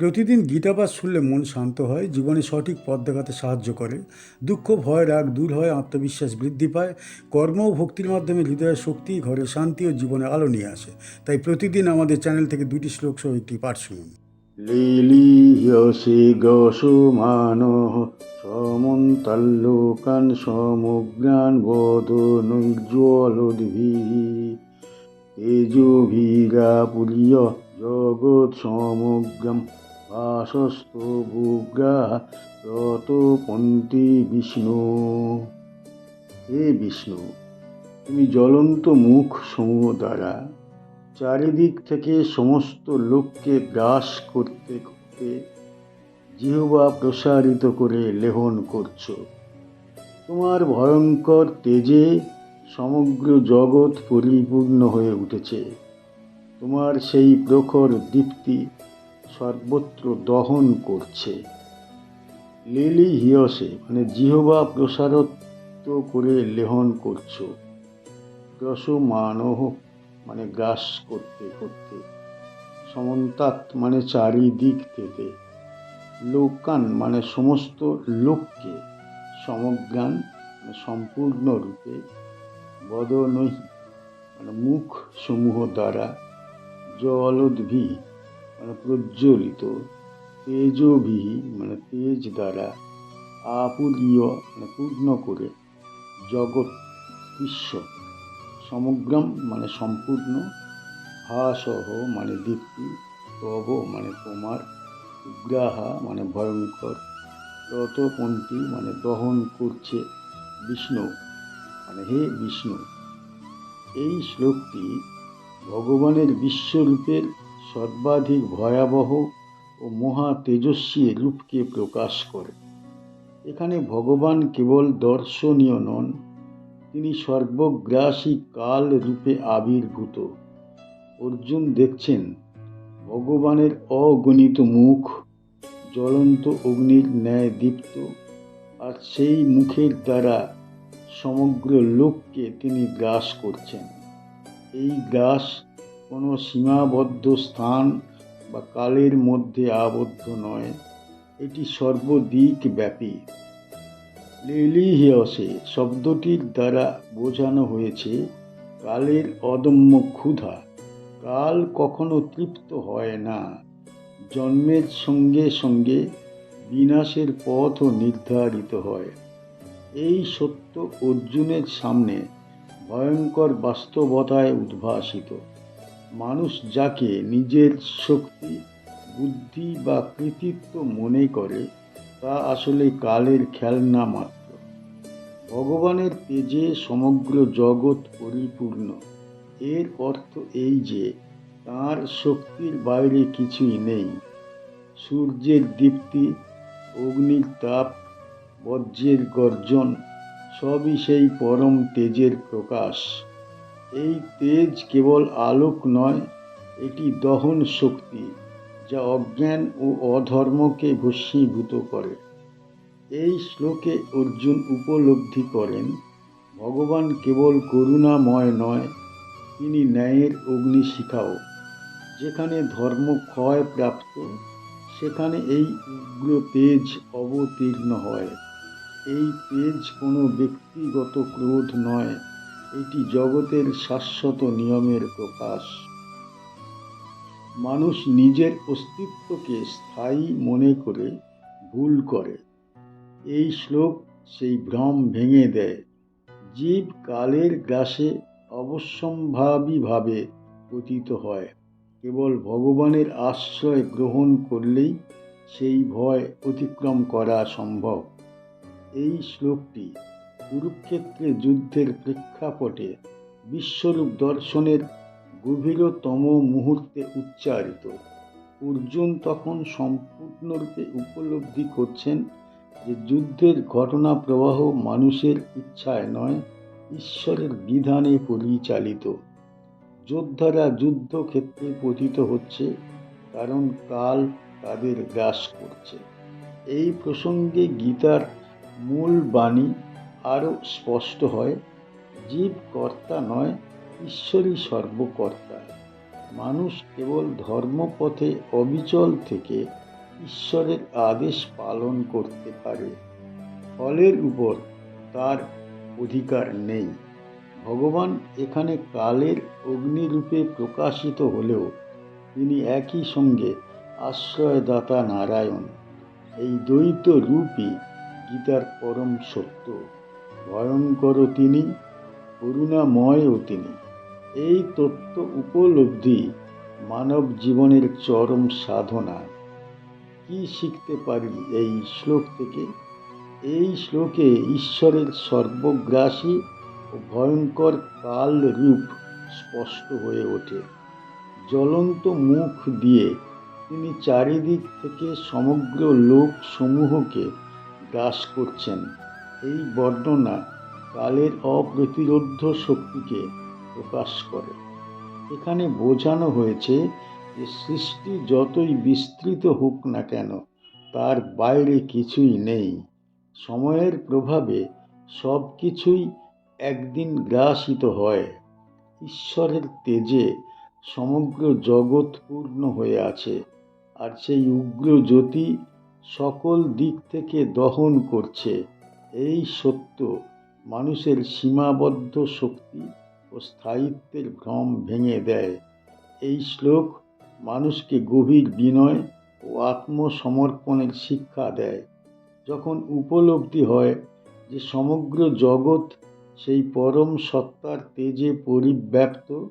প্রতিদিন গীতাপাঠ শুনলে মন শান্ত হয়, জীবনে সঠিক পথ দেখাতে সাহায্য করে। দুঃখ, ভয়, রাগ দূর হয়, আত্মবিশ্বাস বৃদ্ধি পায়। কর্ম ও ভক্তির মাধ্যমে হৃদয়ের শক্তি, ঘরে শান্তি ও জীবনে আলো নিয়ে আসে। তাই প্রতিদিন আমাদের চ্যানেল থেকে দুটি শ্লোক সহ একটি পাঠ শুনুন। লীলীয়সি গসুমানः সমন্তাল্লোকান সমগ্রান বদনুজ্জ্বলোদ্ভিः তেজোভিরাপুল্য জগৎ সমগ্রম ভাসস্তবুগ্রা রতপন্থী বিষ্ণু। হে বিষ্ণু, তুমি জ্বলন্ত মুখ সমূহ দ্বারা চারিদিক থেকে সমস্ত লোককে গ্রাস করতে করতে জিহবা প্রসারিত করে লেহন করছ। তোমার ভয়ঙ্কর তেজে সমগ্র জগৎ পরিপূর্ণ হয়ে উঠেছে। তোমার সেই প্রখর দীপ্তি সর্বত্র দহন করছে। লিলি হিয়সে মানে জিহবা প্রসারত্ব করে লেহন করছ। রসমানহ মানে গ্রাস করতে করতে। সমন্তাত মানে চারিদিক থেকে। লোকান মানে সমস্ত লোককে সমজ্ঞান মানে সম্পূর্ণরূপে বদনহি মানে মুখ সমূহ দ্বারা জলোদ্ভি মানে প্রজ্বলিত তেজভি মানে তেজ দ্বারা আপুরীয় মানে পূর্ণ করে জগৎ, বিশ্ব, সমগ্রম মানে সম্পূর্ণ হাসহ মানে দীপ্তি, তব মানে তোমার উগ্রাহা মানে ভয়ঙ্কর, রতপন্থী মানে দহন করছে বিষ্ণু মানে হে বিষ্ণু। এই শ্লোকটি ভগবানের বিশ্বরূপের সর্বাধিক ভয়াবহ ও মহা তেজস্বী রূপকে প্রকাশ করে। এখানে ভগবান কেবল দর্শনীয় নন, তিনি সর্বগ্রাসী কাল রূপে আবির্ভূত। অর্জুন দেখছেন, ভগবানের অগণিত মুখ জ্বলন্ত অগ্নির ন্যায় দীপ্ত আর সেই মুখের দ্বারা সমগ্র লোককে তিনি গ্রাস করছেন। এই গ্রাস কোনো সীমাবদ্ধ স্থান বা কালের মধ্যে আবদ্ধ নয়। এটি সর্বদিক ব্যাপী লেলিহিয়সে শব্দটির দ্বারা বোঝানো হয়েছে, কালের অদম্য ক্ষুধা। কাল কখনো তৃপ্ত হয় না। জন্মের সঙ্গে সঙ্গে বিনাশের পথও নির্ধারিত হয়। এই সত্য অর্জুনের সামনে ভয়ঙ্কর বাস্তবতায় উদ্ভাসিত। মানুষ যাকে নিজের শক্তি, বুদ্ধি বা কৃতিত্ব মনে করে, তা আসলে কালের খেলনা মাত্র। ভগবানের তেজে সমগ্র জগৎ পরিপূর্ণ। এর অর্থ এই যে, তার শক্তির বাইরে কিছুই নেই। সূর্যের দীপ্তি, অগ্নির তাপ, বজ্রের গর্জন, সবই সেই পরম তেজের প্রকাশ। এই তেজ কেবল আলোক নয়, এটি দহন শক্তি, যা অজ্ঞান ও অধর্মকে ভস্মীভূত করে। এই শ্লোকে অর্জুন উপলব্ধি করেন, ভগবান কেবল করুণাময় নয়, তিনি ন্যায়ের অগ্নিশিখাও, যেখানে ধর্ম ক্ষয় প্রাপ্ত, সেখানে এই উগ্র তেজ অবতীর্ণ হয়। এই তেজ কোনো ব্যক্তিগত ক্রোধ নয় এটি জগতের শাশ্বত নিয়মের প্রকাশ। মানুষ নিজের অস্তিত্বকে স্থায়ী মনে করে ভুল করে। এই শ্লোক সেই ভ্রম ভেঙে দেয়। জীব কালের গ্রাসে অবশ্যম্ভাবীভাবে পতিত হয়। কেবল ভগবানের আশ্রয় গ্রহণ করলেই সেই ভয় অতিক্রম করা সম্ভব। এই শ্লোকটি কুরুক্ষেত্রে যুদ্ধের প্রেক্ষাপটে বিশ্বরূপ দর্শনের গভীরতম মুহূর্তে উচ্চারিত। অর্জুন তখন সম্পূর্ণরূপে উপলব্ধি করছেন যে যুদ্ধের ঘটনা প্রবাহ মানুষের ইচ্ছায় নয়, ঈশ্বরের বিধানে পরিচালিত। যোদ্ধারা যুদ্ধক্ষেত্রে পতিত হচ্ছে, কারণ কাল তাদের গ্রাস করছে। এই প্রসঙ্গে গীতার মূল বাণী আরও স্পষ্ট হয় জীব কর্তা নয়, ঈশ্বরই সর্বকর্তা। মানুষ কেবল ধর্মপথে অবিচল থেকে ঈশ্বরের আদেশ পালন করতে পারে। ফলের উপর তার অধিকার নেই। ভগবান এখানে কালের অগ্নিরূপে প্রকাশিত হলেও তিনি একই সঙ্গে আশ্রয়দাতা নারায়ণ। এই দ্বৈত রূপই গীতার পরম সত্য। ভয়ঙ্করও তিনি করুণাময়ও তিনি এই তত্ত্ব উপলব্ধি মানব জীবনের চরম সাধনা। কি শিখতে পারি এই শ্লোক থেকে? এই শ্লোকে ঈশ্বরের সর্বগ্রাসী ও ভয়ঙ্কর কাল রূপ স্পষ্ট হয়ে ওঠে। জ্বলন্ত মুখ দিয়ে তিনি চারিদিক থেকে সমগ্র লোক সমূহকে গ্রাস করছেন। এই বর্ণনা কালের অপ্রতিরোধ্য শক্তিকে প্রকাশ করে। এখানে বোঝানো হয়েছে যে সৃষ্টি যতই বিস্তৃত হোক না কেন, তার বাইরে কিছুই নেই। সময়ের প্রভাবে সব কিছুই একদিন গ্রাসিত হয়। ঈশ্বরের তেজে সমগ্র জগৎ পূর্ণ হয়ে আছে আর সেই উগ্র জ্যোতি সকল দিক থেকে দহন করছে। এই সত্য মানুষের সীমাবদ্ধ শক্তি ও স্থায়িত্বের ভ্রম ভেঙে দেয়। এই শ্লোক মানুষকে গভীর বিনয় ও আত্মসমর্পণের শিক্ষা দেয়। যখন উপলব্ধি হয় যে সমগ্র জগৎ সেই পরম সত্তার তেজে পরিব্যাপ্ত,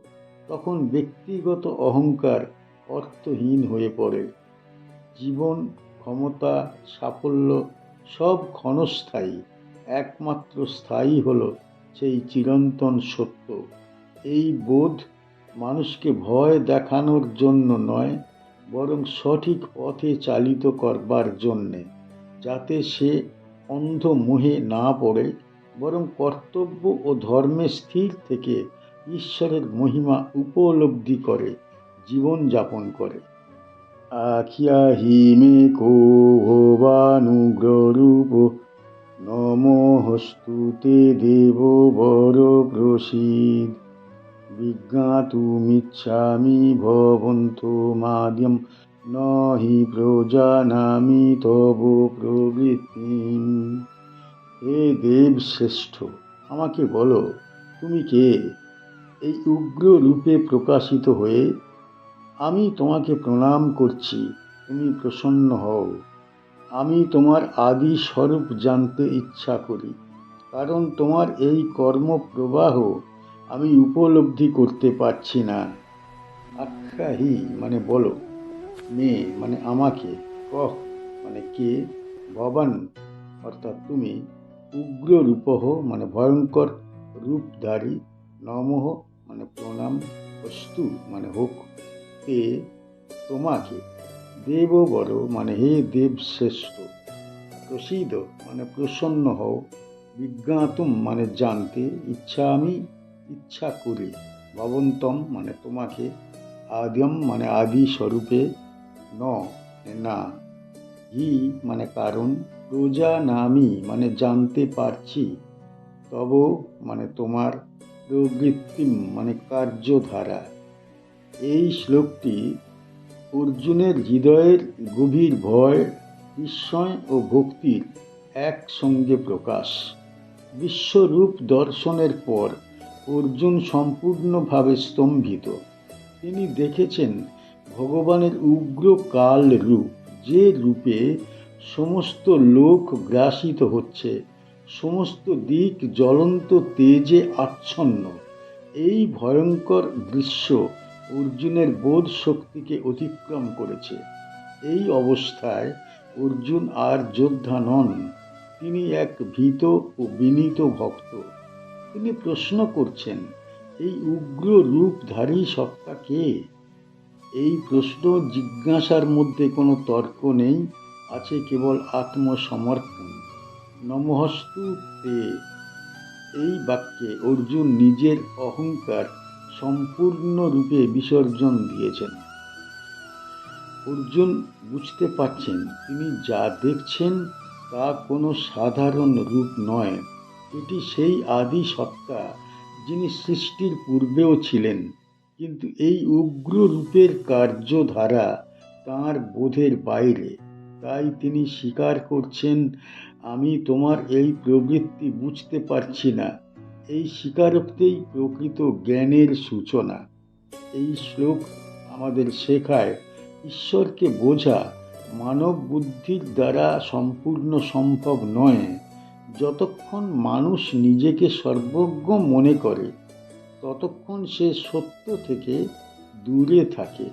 তখন ব্যক্তিগত অহংকার অর্থহীন হয়ে পড়ে। জীবন, ক্ষমতা, সাফল্য সব ক্ষণস্থায়ী, একমাত্র স্থায়ী হলো সেই চিরন্তন সত্য। এই বোধ মানুষকে ভয় দেখানোর জন্য নয়, বরং সঠিক পথে চালিত করবার জন্যে, যাতে সে অন্ধ মোহে না পড়ে, বরং কর্তব্য ও ধর্মে স্থির থেকে ঈশ্বরের মহিমা উপলব্ধি করে জীবন যাপন করে। আখিয়া হিমে কো ভবানুগ্ররূপ নমস্তুতে দেব বর প্রসীদ বিজ্ঞাতুমিচ্ছামি ভবন্ত মাদ্যম, নহি প্রজানামি তব প্রবৃত্তিম। হে দেব শ্রেষ্ঠ, আমাকে বলো, তুমি কে? এই উগ্র রূপে প্রকাশিত হয়ে আমি তোমাকে প্রণাম করছি, তুমি প্রসন্ন হও। আমি তোমার আদি স্বরূপ জানতে ইচ্ছা করি, কারণ তোমার এই কর্মপ্রবাহ আমি উপলব্ধি করতে পারছি না। আখ্যাহি মানে বলো। মে মানে আমাকে। কহ মানে কে? ভবান, অর্থাৎ তুমি। উগ্র রূপহ মানে ভয়ঙ্কর রূপধারী। নমঃ মানে প্রণাম। বস্তু মানে হোক। তে তোমাকে দেব বড় মানে হে দেব শ্রেষ্ঠ প্রসিদ মানে প্রসন্ন হও, বিজ্ঞাতুম মানে জানতে ইচ্ছা আমি, ইচ্ছা করি, ভবন্তম মানে তোমাকে আদ্যম মানে আদি স্বরূপে ন না। হি মানে কারণ, প্রজা নামি মানে জানতে পারছি, তব মানে তোমার প্রবৃত্তিম মানে কার্যধারা এই শ্লোকটি অর্জুনের হৃদয়ের গভীর ভয় বিস্ময় ও ভক্তির একসঙ্গে প্রকাশ। বিশ্বরূপ দর্শনের পর অর্জুন সম্পূর্ণভাবে স্তম্ভিত। তিনি দেখেছেন ভগবানের উগ্র কাল রূপ, যে রূপে সমস্ত লোক গ্রাসিত হচ্ছে, সমস্ত দিক জ্বলন্ত তেজে আচ্ছন্ন। এই ভয়ঙ্কর দৃশ্য অর্জুনের বোধ শক্তিকে অতিক্রম করেছে। এই অবস্থায় অর্জুন আর যোদ্ধা নন, তিনি এক ভীত ও বিনীত ভক্ত। তিনি প্রশ্ন করছেন, এই উগ্র রূপধারী সত্তা কে? এই প্রশ্ন জিজ্ঞাসার মধ্যে কোনো তর্ক নেই, আছে কেবল আত্মসমর্পণ। নমহস্তু তে এই বাক্যে অর্জুন নিজের অহংকার সম্পূর্ণরূপে বিসর্জন দিয়েছেন। অর্জুন বুঝতে পারছেন, তিনি যা দেখছেন তা কোনো সাধারণ রূপ নয়। এটি সেই আদি সত্তা যিনি সৃষ্টির পূর্বেও ছিলেন, কিন্তু এই উগ্র রূপের কার্যধারা তাঁর বোধের বাইরে। তাই তিনি স্বীকার করছেন, আমি তোমার এই প্রবৃত্তি বুঝতে পারছি না। এই স্বীকারোক্তিই প্রকৃত জ্ঞানের সূচনা। এই শ্লোক আমাদের শেখায় ঈশ্বরকে বোঝা মানব বুদ্ধির দ্বারা সম্পূর্ণ সম্ভব নয়। যতক্ষণ মানুষ নিজেকে সর্বজ্ঞ মনে করে, ততক্ষণ সে সত্য থেকে দূরে থাকে।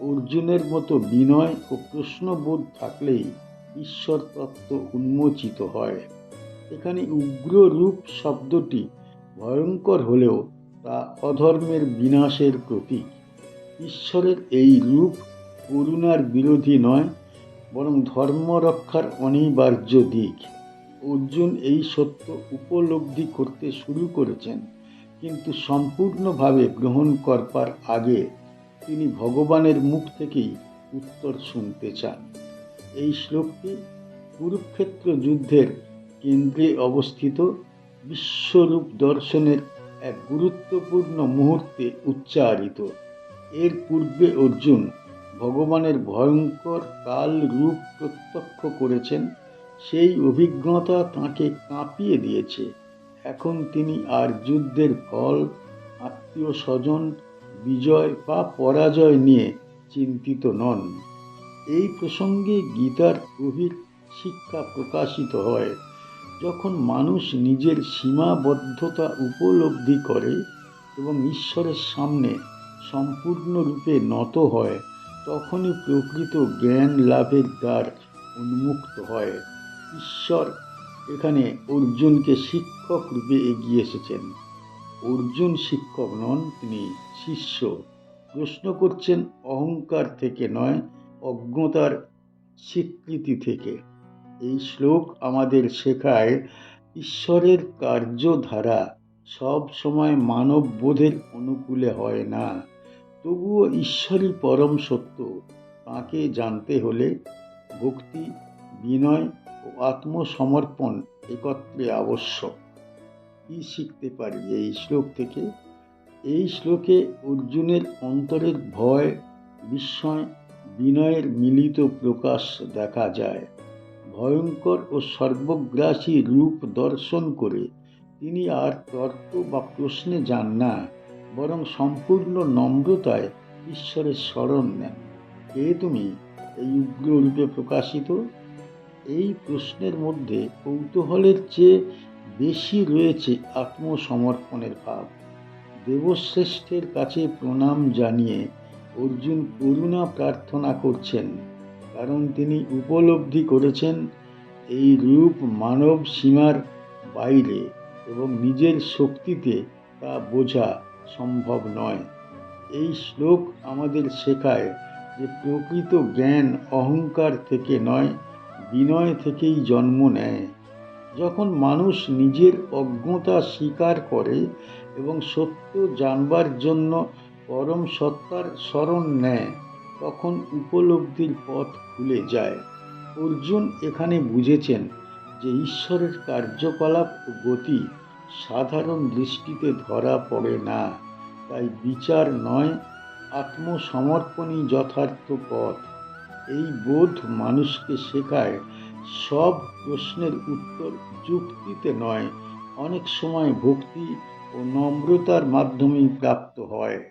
অর্জুনের মতো বিনয় ও প্রশ্নবোধ থাকলেই ঈশ্বর তত্ত্ব উন্মোচিত হয়। এখানে উগ্র রূপ শব্দটি ভয়ঙ্কর হলেও তা অধর্মের বিনাশের প্রতীক। ঈশ্বরের এই রূপ করুণার বিরোধী নয়, বরং ধর্ম রক্ষার অনিবার্য দিক। অর্জুন এই সত্য উপলব্ধি করতে শুরু করেছেন, কিন্তু সম্পূর্ণভাবে গ্রহণ করবার আগে তিনি ভগবানের মুখ থেকেই উত্তর শুনতে চান। এই শ্লোকটি কুরুক্ষেত্র যুদ্ধের কেন্দ্রে অবস্থিত। বিশ্বরূপ দর্শনের এক গুরুত্বপূর্ণ মুহূর্তে উচ্চারিত। এর পূর্বে অর্জুন ভগবানের ভয়ঙ্কর কাল রূপ প্রত্যক্ষ করেছেন, সেই অভিজ্ঞতা তাঁকে কাঁপিয়ে দিয়েছে। এখন তিনি আর যুদ্ধের ফল আত্মীয় স্বজন বিজয় বা পরাজয় নিয়ে চিন্তিত নন। এই প্রসঙ্গে গীতার গভীর শিক্ষা প্রকাশিত হয়। যখন মানুষ নিজের সীমাবদ্ধতা উপলব্ধি করে এবং ঈশ্বরের সামনে সম্পূর্ণরূপে নত হয়, তখনই প্রকৃত জ্ঞান লাভের দ্বার উন্মুক্ত হয়। ঈশ্বর এখানে অর্জুনকে শিক্ষক রূপে এগিয়ে এসেছেন। অর্জুন শিক্ষক নন, তিনি শিষ্য। প্রশ্ন করছেন, অহংকার থেকে নয়, অজ্ঞতার স্বীকৃতি থেকে। এই শ্লোক আমাদের শেখায় ঈশ্বরের কার্যধারা সব সময় মানব বোধের অনুকূলে হয় না। তবুও ঈশ্বরই পরম সত্য। তাকে জানতে হলে ভক্তি, বিনয় ও আত্মসমর্পণ একত্রে আবশ্যক। কি শিখতে পারি এই শ্লোক থেকে? এই শ্লোকে অর্জুনের অন্তরের ভয়, বিস্ময়, বিনয়ের মিলিত প্রকাশ দেখা যায়। ভয়ঙ্কর ও সর্বগ্রাসী রূপ দর্শন করে তিনি আর তর্ক বা প্রশ্নে যান না, বরং সম্পূর্ণ নম্রতায় ঈশ্বরের স্মরণ নেন। কে তুমি? এই উগ্র রূপে প্রকাশিত? এই প্রশ্নের মধ্যে কৌতূহলের চেয়ে বেশি রয়েছে আত্মসমর্পণের ভাব। দেবশ্রেষ্ঠের কাছে প্রণাম জানিয়ে অর্জুন করুণা প্রার্থনা করছেন। কারণ তিনি উপলব্ধি করেছেন এই রূপ মানব সীমার বাইরে এবং নিজের শক্তিতে তা বোঝা সম্ভব নয়। এই শ্লোক আমাদের শেখায় যে প্রকৃত জ্ঞান অহংকার থেকে নয়, বিনয় থেকেই জন্ম নেয়। যখন মানুষ নিজের অজ্ঞতা স্বীকার করে এবং সত্য জানবার জন্য পরম সত্তার স্মরণ নেয় তখন উপলব্ধির পথ খুলে যায়। অর্জুন এখানে বুঝেছেন যে ঈশ্বরের কার্যকলাপ ও গতি সাধারণ দৃষ্টিতে ধরা পড়ে না। তাই বিচার নয়, আত্মসমর্পণই যথার্থ পথ। এই বোধ মানুষকে শেখায়, সব প্রশ্নের উত্তর যুক্তিতে নয়, অনেক সময় ভক্তি ও নম্রতার মাধ্যমেই প্রাপ্ত হয়।